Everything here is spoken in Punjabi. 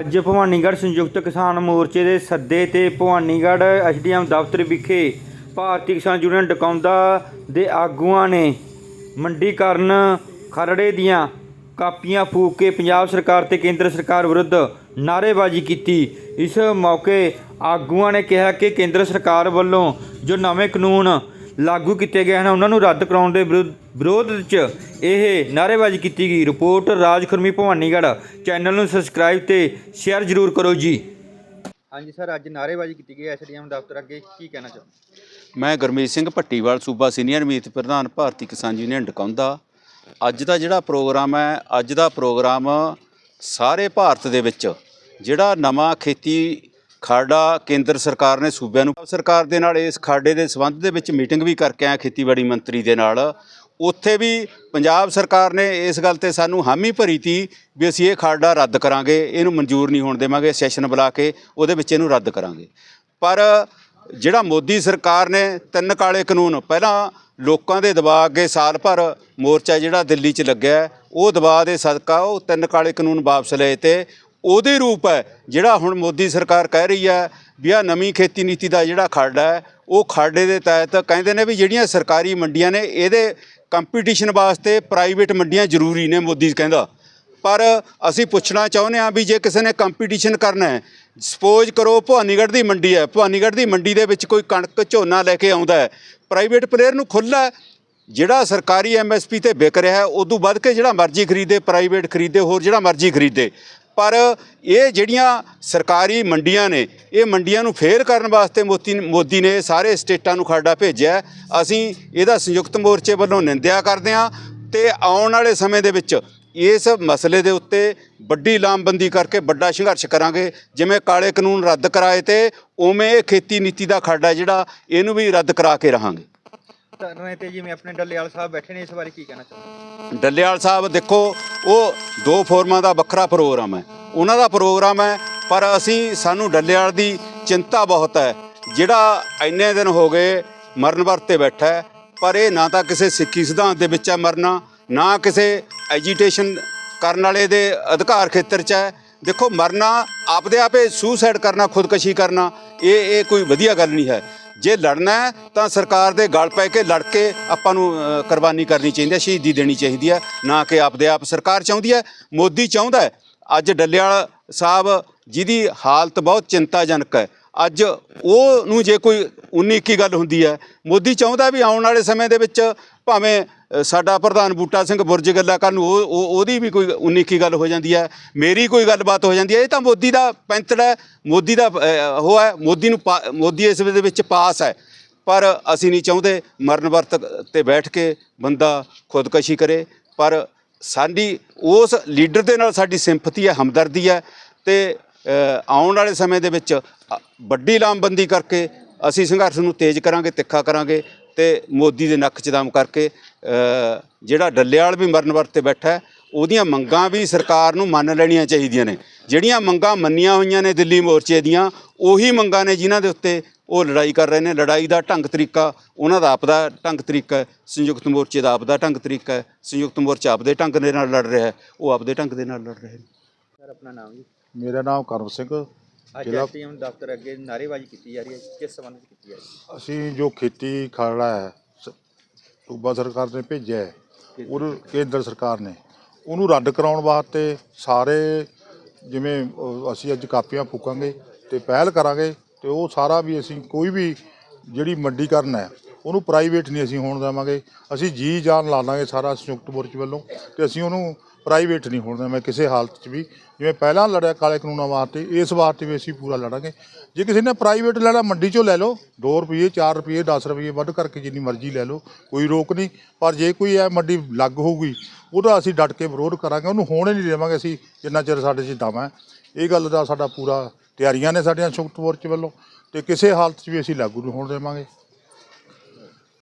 ਅੱਜ ਭਵਾਨੀਗੜ੍ਹ ਸੰਯੁਕਤ ਕਿਸਾਨ ਮੋਰਚੇ ਦੇ ਸੱਦੇ ਤੇ ਭਵਾਨੀਗੜ੍ਹ ਐਸਡੀਐਮ ਦਫ਼ਤਰ ਵਿਖੇ ਭਾਰਤੀ ਕਿਸਾਨ ਯੂਨੀਅਨ ਡਕੌਂਦਾ ਦੇ ਆਗੂਆਂ ਨੇ ਮੰਡੀਕਰਨ ਖਰੜੇ ਦੀਆਂ ਕਾਪੀਆਂ ਫੂਕ ਕੇ ਪੰਜਾਬ ਸਰਕਾਰ ਤੇ ਕੇਂਦਰ ਸਰਕਾਰ ਵਿਰੁੱਧ ਨਾਅਰੇਬਾਜ਼ੀ ਕੀਤੀ। ਇਸ ਮੌਕੇ ਆਗੂਆਂ ਨੇ ਕਿਹਾ ਕਿ ਕੇਂਦਰ ਸਰਕਾਰ ਵੱਲੋਂ ਜੋ ਨਵੇਂ ਕਾਨੂੰਨ ਲਾਗੂ ਕੀਤੇ ਗਏ ਹਨ। ਉਹਨਾਂ ਨੂੰ ਰੱਦ ਕਰਾਉਣ ਦੇ ਵਿਰੁੱਧ ਵਿਰੋਧ ਵਿੱਚ ਇਹ ਨਾਅਰੇਬਾਜ਼ੀ ਕੀਤੀ ਗਈ। ਰਿਪੋਰਟ ਰਾਜ ਖੁਰਮੀ ਭਵਾਨੀਗੜ੍ਹ ਚੈਨਲ ਨੂੰ ਸਬਸਕ੍ਰਾਈਬ ਤੇ ਸ਼ੇਅਰ ਜ਼ਰੂਰ ਕਰੋ ਜੀ। ਹਾਂਜੀ ਸਰ ਅੱਜ ਨਾਅਰੇਬਾਜ਼ੀ ਕੀਤੀ ਗਈ ਐਸਡੀਐਮ ਦਫ਼ਤਰ ਅੱਗੇ ਕੀ ਕਹਿਣਾ ਚਾਹੁੰਦੇ ਮੈਂ ਗੁਰਮੀਤ ਸਿੰਘ ਭੱਟੀਵਾਲ ਸੂਬਾ ਸੀਨੀਅਰ ਮੀਤ ਪ੍ਰਧਾਨ ਭਾਰਤੀ ਕਿਸਾਨ ਯੂਨੀਅਨ ਡਕਾਉਂਦਾ ਅੱਜ ਦਾ ਜਿਹੜਾ ਪ੍ਰੋਗਰਾਮ ਹੈ ਅੱਜ ਦਾ ਪ੍ਰੋਗਰਾਮ ਸਾਰੇ ਭਾਰਤ ਦੇ ਵਿੱਚ ਜਿਹੜਾ ਨਵਾਂ ਖੇਤੀ ਖਾਡਾ ਕੇਂਦਰ ਸਰਕਾਰ ਨੇ ਸੂਬਿਆਂ ਨੂੰ ਸਰਕਾਰ ਦੇ ਨਾਲ ਇਸ ਖਾਡੇ ਦੇ ਸੰਬੰਧ ਦੇ ਵਿੱਚ ਮੀਟਿੰਗ ਵੀ ਕਰਕੇ ਆਇਆ ਖੇਤੀਬਾੜੀ ਮੰਤਰੀ ਦੇ ਨਾਲ। ਉੱਥੇ ਵੀ ਪੰਜਾਬ ਸਰਕਾਰ ਨੇ ਇਸ ਗੱਲ ਤੇ ਸਾਨੂੰ ਹਾਮੀ ਭਰੀ ਤੀ ਵੀ ਅਸੀਂ ਇਹ ਖਾਡਾ ਰੱਦ ਕਰਾਂਗੇ, ਇਹਨੂੰ ਮਨਜ਼ੂਰ ਨਹੀਂ ਹੋਣ ਦੇਵਾਂਗੇ, ਸੈਸ਼ਨ ਬੁਲਾ ਕੇ ਉਹਦੇ ਵਿੱਚ ਇਹਨੂੰ ਰੱਦ ਕਰਾਂਗੇ। ਪਰ ਜਿਹੜਾ ਮੋਦੀ ਸਰਕਾਰ ਨੇ ਤਿੰਨ ਕਾਲੇ ਕਾਨੂੰਨ, ਪਹਿਲਾਂ ਲੋਕਾਂ ਦੇ ਦਬਾਅ ਅੱਗੇ ਸਾਲ ਭਰ ਮੋਰਚਾ ਜਿਹੜਾ ਦਿੱਲੀ 'ਚ ਲੱਗਿਆ, ਉਹ ਦਬਾਅ ਦੇ ਸਦਕਾ ਉਹ ਤਿੰਨ ਕਾਲੇ ਕਾਨੂੰਨ ਵਾਪਸ ਲਏ ਤੇ ਉਹਦੇ ਰੂਪ ਹੈ, ਜਿਹੜਾ ਹੁਣ ਮੋਦੀ ਸਰਕਾਰ ਕਹਿ ਰਹੀ ਹੈ ਵੀ ਆ ਨਵੀਂ ਖੇਤੀ ਨੀਤੀ ਦਾ ਜਿਹੜਾ ਖਾਡਾ ਹੈ, ਉਹ ਖਾਡੇ ਦੇ ਤਹਿਤ ਕਹਿੰਦੇ ਨੇ ਵੀ ਜਿਹੜੀਆਂ ਸਰਕਾਰੀ ਮੰਡੀਆਂ ਨੇ, ਇਹਦੇ ਕੰਪੀਟੀਸ਼ਨ ਵਾਸਤੇ ਪ੍ਰਾਈਵੇਟ ਮੰਡੀਆਂ ਜ਼ਰੂਰੀ ਨੇ, ਮੋਦੀ ਕਹਿੰਦਾ। ਪਰ ਅਸੀਂ ਪੁੱਛਣਾ ਚਾਹੁੰਦੇ ਹਾਂ ਵੀ ਜੇ ਕਿਸੇ ਨੇ ਕੰਪੀਟੀਸ਼ਨ ਕਰਨਾ ਹੈ ਸਪੋਜ਼ ਕਰੋ ਭਵਾਨੀਗੜ੍ਹ ਦੀ ਮੰਡੀ ਹੈ, ਭਵਾਨੀਗੜ੍ਹ ਦੀ ਮੰਡੀ ਦੇ ਵਿੱਚ ਕੋਈ ਕਣਕ ਝੋਨਾ ਲੈ ਕੇ ਆਉਂਦਾ ਹੈ ਪ੍ਰਾਈਵੇਟ ਪਲੇਅਰ ਨੂੰ ਖੁੱਲ੍ਹਾ ਜਿਹੜਾ ਸਰਕਾਰੀ ਐਮਐਸਪੀ ਤੇ ਵਿਕ ਰਿਹਾ ਹੈ, ਉਦੋਂ ਵੱਧ ਕੇ ਜਿਹੜਾ ਮਰਜ਼ੀ ਖਰੀਦੇ ਪ੍ਰਾਈਵੇਟ ਖਰੀਦੇ, ਹੋਰ ਜਿਹੜਾ ਮਰਜ਼ੀ ਖਰੀਦੇ। ਪਰ ਇਹ ਜਿਹੜੀਆਂ ਸਰਕਾਰੀ ਮੰਡੀਆਂ ਨੇ, ਇਹ ਮੰਡੀਆਂ ਨੂੰ ਫੇਰ ਕਰਨ ਵਾਸਤੇ ਮੋਦੀ ਮੋਦੀ ਨੇ ਸਾਰੇ ਸਟੇਟਾਂ ਨੂੰ ਖਰੜਾ ਭੇਜਿਆ ਅਸੀਂ ਇਹਦਾ ਸੰਯੁਕਤ ਮੋਰਚੇ ਵੱਲੋਂ ਨਿੰਦਿਆ ਕਰਦੇ ਹਾਂ ਤੇ ਆਉਣ ਵਾਲੇ ਸਮੇਂ ਦੇ ਵਿੱਚ ਇਸ ਮਸਲੇ ਦੇ ਉੱਤੇ ਵੱਡੀ ਲਾਮਬੰਦੀ ਕਰਕੇ ਵੱਡਾ ਸੰਘਰਸ਼ ਕਰਾਂਗੇ। ਜਿਵੇਂ ਕਾਲੇ ਕਾਨੂੰਨ ਰੱਦ ਕਰਾਏ ਤੇ ਉਵੇਂ ਇਹ ਖੇਤੀ ਨੀਤੀ ਦਾ ਖਾਡਾ ਜਿਹੜਾ, ਇਹਨੂੰ ਵੀ ਰੱਦ ਕਰਾ ਕੇ ਰਹਾਂਗੇ। ਧਰਨੇ ਤੇ ਜਿਵੇਂ ਆਪਣੇ ਡੱਲੇਵਾਲ ਸਾਹਿਬ ਬੈਠੇ ਨੇ ਇਸ ਬਾਰੇ ਕੀ ਕਹਿਣਾ ਚਾਹੁੰਦੇ ਡੱਲੇਵਾਲ ਸਾਹਿਬ, ਦੇਖੋ, ਉਹ ਦੋ ਫੋਰਮਾਂ ਦਾ ਵੱਖਰਾ ਪ੍ਰੋਗਰਾਮ ਹੈ। ਉਹਨਾਂ ਦਾ ਪ੍ਰੋਗਰਾਮ ਹੈ, ਪਰ ਅਸੀਂ, ਸਾਨੂੰ ਡੱਲੇਵਾਲ ਦੀ ਚਿੰਤਾ ਬਹੁਤ ਹੈ। ਜਿਹੜਾ ਇੰਨੇ ਦਿਨ ਹੋ ਗਏ ਮਰਨ ਵਰਤੇ ਬੈਠਾ ਪਰ ਇਹ ਨਾ ਤਾਂ ਕਿਸੇ ਸਿੱਖੀ ਸਿਧਾਂਤ ਦੇ ਵਿੱਚ ਹੈ ਮਰਨਾ, ਨਾ ਕਿਸੇ ਐਜੀਟੇਸ਼ਨ ਕਰਨ ਵਾਲੇ ਦੇ ਅਧਿਕਾਰ ਖੇਤਰ 'ਚ ਹੈ। ਦੇਖੋ, ਮਰਨਾ, ਆਪਦੇ ਆਪੇ ਸੁਸਾਈਡ ਕਰਨਾ, ਖੁਦਕਸ਼ੀ ਕਰਨਾ, ਇਹ ਇਹ ਕੋਈ ਵਧੀਆ ਗੱਲ ਨਹੀਂ ਹੈ। ਜੇ ਲੜਨਾ ਤਾਂ ਸਰਕਾਰ ਦੇ ਗਲ ਪੈ ਕੇ ਲੜ ਕੇ ਆਪਾਂ ਨੂੰ ਕੁਰਬਾਨੀ ਕਰਨੀ ਚਾਹੀਦੀ ਹੈ, ਸ਼ਹੀਦੀ ਦੇਣੀ ਚਾਹੀਦੀ ਹੈ, ਨਾ ਕਿ ਆਪਦੇ ਆਪ ਸਰਕਾਰ ਚਾਹੁੰਦੀ ਹੈ, ਮੋਦੀ ਚਾਹੁੰਦਾ ਹੈ। ਅੱਜ ਡੱਲੇਵਾਲ ਸਾਹਿਬ, ਜਿਹਦੀ ਹਾਲਤ ਬਹੁਤ ਚਿੰਤਾਜਨਕ ਹੈ, ਅੱਜ ਉਹ ਨੂੰ ਜੇ ਕੋਈ 19 ਇੱਕੀ ਗੱਲ ਹੁੰਦੀ ਹੈ। ਮੋਦੀ ਚਾਹੁੰਦਾ ਵੀ ਆਉਣ ਵਾਲੇ ਸਮੇਂ ਦੇ ਵਿੱਚ ਭਾਵੇਂ ਸਾਡਾ ਪ੍ਰਧਾਨ ਬੂਟਾ ਸਿੰਘ ਬੁਰਜ ਗੱਲਾਂ ਕਰਨ, ਉਹ ਉਹਦੀ ਵੀ ਕੋਈ 19 ਇੱਕੀ ਗੱਲ ਹੋ ਜਾਂਦੀ ਹੈ। ਮੇਰੀ ਕੋਈ ਗੱਲਬਾਤ ਹੋ ਜਾਂਦੀ ਹੈ। ਇਹ ਤਾਂ ਮੋਦੀ ਦਾ ਪੈਂਤੜ ਹੈ। ਮੋਦੀ ਦਾ ਉਹ ਹੈ, ਮੋਦੀ ਨੂੰ ਪਾ- ਮੋਦੀ ਇਸ ਦੇ ਵਿੱਚ ਪਾਸ ਹੈ। ਪਰ ਅਸੀਂ ਨਹੀਂ ਚਾਹੁੰਦੇ ਮਰਨ ਵਰਤ ਤੇ ਬੈਠ ਕੇ ਬੰਦਾ ਖੁਦਕਸ਼ੀ ਕਰੇ। ਪਰ ਸਾਡੀ, ਉਸ ਲੀਡਰ ਦੇ ਨਾਲ ਸਾਡੀ ਸਿੰਪਥੀ ਹੈ, ਹਮਦਰਦੀ ਹੈ ਤੇ ਆਉਣ ਵਾਲੇ ਸਮੇਂ ਦੇ ਵਿੱਚ ਵੱਡੀ ਲਾਮਬੰਦੀ ਕਰਕੇ ਅਸੀਂ ਸੰਘਰਸ਼ ਨੂੰ ਤੇਜ਼ ਕਰਾਂਗੇ ਤਿੱਖਾ ਕਰਾਂਗੇ ਤੇ ਮੋਦੀ ਦੇ ਨੱਕ 'ਚ ਦਮ ਕਰਕੇ ਜਿਹੜਾ ਡੱਲੇਵਾਲ ਵੀ ਮਰਨ ਵਰਤ ਤੇ ਬੈਠਾ ਹੈ ਉਹਦੀਆਂ ਮੰਗਾਂ ਵੀ ਸਰਕਾਰ ਨੂੰ ਮੰਨ ਲੈਣੀਆਂ ਚਾਹੀਦੀਆਂ ਨੇ। ਜਿਹੜੀਆਂ ਮੰਗਾਂ ਮੰਨੀਆਂ ਹੋਈਆਂ ਨੇ ਦਿੱਲੀ ਮੋਰਚੇ ਦੀਆਂ ਉਹੀ ਮੰਗਾਂ ਨੇ ਜਿਨ੍ਹਾਂ ਦੇ ਉੱਤੇ ਉਹ ਲੜਾਈ ਕਰ ਰਹੇ ਨੇ। ਲੜਾਈ ਦਾ ਢੰਗ ਤਰੀਕਾ ਉਹਨਾਂ ਦਾ ਆਪਦਾ ਢੰਗ ਤਰੀਕਾ ਹੈ ਸੰਯੁਕਤ ਮੋਰਚੇ ਦਾ ਆਪਦਾ ਢੰਗ ਤਰੀਕਾ ਹੈ ਸੰਯੁਕਤ ਮੋਰਚਾ ਆਪਦੇ ਢੰਗ ਦੇ ਨਾਲ ਲੜ ਰਿਹਾ ਹੈ ਉਹ ਆਪਦੇ ਢੰਗ ਦੇ ਨਾਲ ਲੜ ਰਹੇ ਨੇ। ਸਰ ਆਪਣਾ ਨਾਮ ਜੀ? ਮੇਰਾ ਨਾਮ ਕਰਮ ਸਿੰਘ ਅੱਜ ਜ਼ਿਲ੍ਹਾ- ਐਸਡੀਐਮ ਦਫ਼ਤਰ ਅੱਗੇ ਨਾਅਰੇਬਾਜ਼ੀ ਕੀਤੀ ਜਾ ਰਹੀ ਹੈ। ਕਿਸ ਸੰਬੰਧ ਵਿੱਚ ਕੀਤੀ ਜਾ ਰਹੀ ਹੈ? ਅਸੀਂ ਜੋ ਖੇਤੀ ਖਰੜਾ ਹੈ ਸ- ਸੂਬਾ ਸਰਕਾਰ ਨੇ ਭੇਜਿਆ ਹੈ ਉਹ ਕੇਂਦਰ ਸਰਕਾਰ ਨੇ ਉਹਨੂੰ ਰੱਦ ਕਰਾਉਣ ਵਾਸਤੇ ਸਾਰੇ ਜਿਵੇਂ ਅਹ, ਅਸੀਂ ਅੱਜ ਕਾਪੀਆਂ ਫੂਕਾਂਗੇ ਤੇ ਪਹਿਲ ਕਰਾਂਗੇ ਤੇ ਉਹ ਸਾਰਾ ਵੀ ਅਸੀਂ ਕੋਈ ਵੀ ਜਿਹੜੀ ਮੰਡੀਕਰਨ ਹੈ ਉਹਨੂੰ ਪ੍ਰਾਈਵੇਟ ਨਹੀਂ ਅਸੀਂ ਹੋਣ ਦੇਵਾਂਗੇ। ਅਸੀਂ ਜੀ ਜਾਨ ਲਾ ਲਾਂਗੇ ਸਾਰਾ ਸੰਯੁਕਤ ਮੋਰਚੇ ਵੱਲੋਂ ਤੇ ਅਸੀਂ ਉਹਨੂੰ ਪ੍ਰਾਈਵੇਟ ਨਹੀਂ ਹੋਣ ਦੇਵਾਂਗੇ ਕਿਸੇ ਹਾਲਤ 'ਚ ਵੀ। ਜਿਵੇਂ ਪਹਿਲਾਂ ਲੜਿਆ ਕਾਲੇ ਕਾਨੂੰਨਾਂ ਵਾਸਤੇ, ਇਸ ਵਾਸਤੇ ਵੀ ਅਸੀਂ ਪੂਰਾ ਲੜਾਂਗੇ। ਜੇ ਕਿਸੇ ਨੇ ਪ੍ਰਾਈਵੇਟ ਲੈਣਾ, ਮੰਡੀ 'ਚੋਂ ਲੈ ਲਓ 2 ਰੁਪਏ 4 ਰੁਪਏ 10 ਰੁਪਏ, ਵੱਧ ਕਰਕੇ ਜਿੰਨੀ ਮਰਜ਼ੀ ਲੈ ਲਓ, ਕੋਈ ਰੋਕ ਨਹੀਂ। ਪਰ ਜੇ ਕੋਈ ਇਹ ਮੰਡੀ ਲੱਗ ਹੋਊਗੀ, ਉਹਦਾ ਅਸੀਂ ਡਟ ਕੇ ਵਿਰੋਧ ਕਰਾਂਗੇ, ਉਹਨੂੰ ਹੋਣ ਹੀ ਨਹੀਂ ਦੇਵਾਂਗੇ ਅਸੀਂ, ਜਿੰਨਾ ਚਿਰ ਸਾਡੇ 'ਚ ਦਮ ਹੈ। ਇਹ ਗੱਲ ਦਾ ਸਾਡਾ ਪੂਰਾ ਤਿਆਰੀਆਂ ਨੇ ਸਾਡੀਆਂ ਸੰਯੁਕਤ ਮੋਰਚੇ ਵੱਲੋਂ, ਤੇ ਕਿਸੇ ਹਾਲਤ 'ਚ ਵੀ ਅਸੀਂ ਲਾਗੂ ਨਹੀਂ ਹੋਣ ਦੇਵਾਂਗੇ।